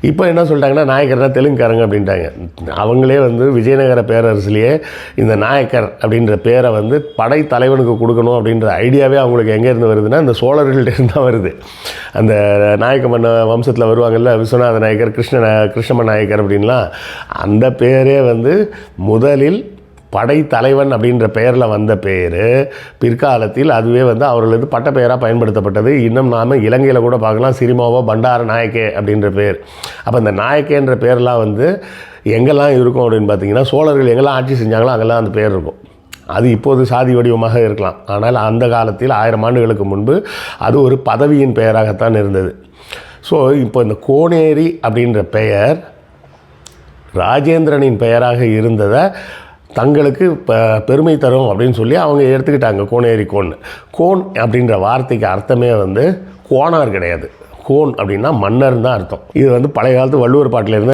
இப்போ என்ன சொல்லிட்டாங்கன்னா நாயக்கர்னா தெலுங்குக்காரங்க அப்படின்ட்டாங்க. அவங்களே வந்து விஜயநகர பேரரசுலேயே இந்த நாயக்கர் அப்படின்ற பேரை வந்து படை தலைவனுக்கு கொடுக்கணும் அப்படின்ற ஐடியாவே அவங்களுக்கு எங்கேருந்து வருதுன்னா இந்த சோழர்கள்ட்ட தான் வருது. அந்த நாயக்க மன்ன வம்சத்தில் வருவாங்கல்ல விஸ்வநாத நாயக்கர் கிருஷ்ண நா- கிருஷ்ணம நாயக்கர் அப்படின்லாம் அந்த பேரே வந்து முதலில் படைத்தலைவன் அப்படின்ற பெயரில் வந்த பேர் பிற்காலத்தில் அதுவே வந்து அவர்களது பட்ட பெயராக பயன்படுத்தப்பட்டது. இன்னும் நாம் இலங்கையில் கூட பார்க்கலாம் சிரிமாவோ பண்டார நாயக்கே அப்படின்ற பேர். அப்போ இந்த நாயக்கேன்ற பேர்லாம் வந்து எங்கெல்லாம் இருக்கும் அப்படின்னு பார்த்தீங்கன்னா சோழர்கள் எங்கெல்லாம் ஆட்சி செஞ்சாங்களோ அங்கெல்லாம் அந்த பேர் இருக்கும். அது இப்போது சாதி வடிவமாக இருக்கலாம். ஆனால் அந்த காலத்தில் ஆயிரம் ஆண்டுகளுக்கு முன்பு அது ஒரு பதவியின் பெயராகத்தான் இருந்தது. ஸோ இப்போ இந்த கோனேரி அப்படின்ற பெயர் ராஜேந்திரனின் பெயராக இருந்ததை தங்களுக்கு பெருமை தரும் அப்படின்னு சொல்லி அவங்க எடுத்துக்கிட்டாங்க கோனேரி கோன். கோன் அப்படின்ற வார்த்தைக்கு அர்த்தமே வந்து கோனார் கிடையாது. கோன் அப்படின்னா மன்னர் தான் அர்த்தம். இது வந்து பழைய காலத்து வள்ளுவர் பாட்டிலேருந்து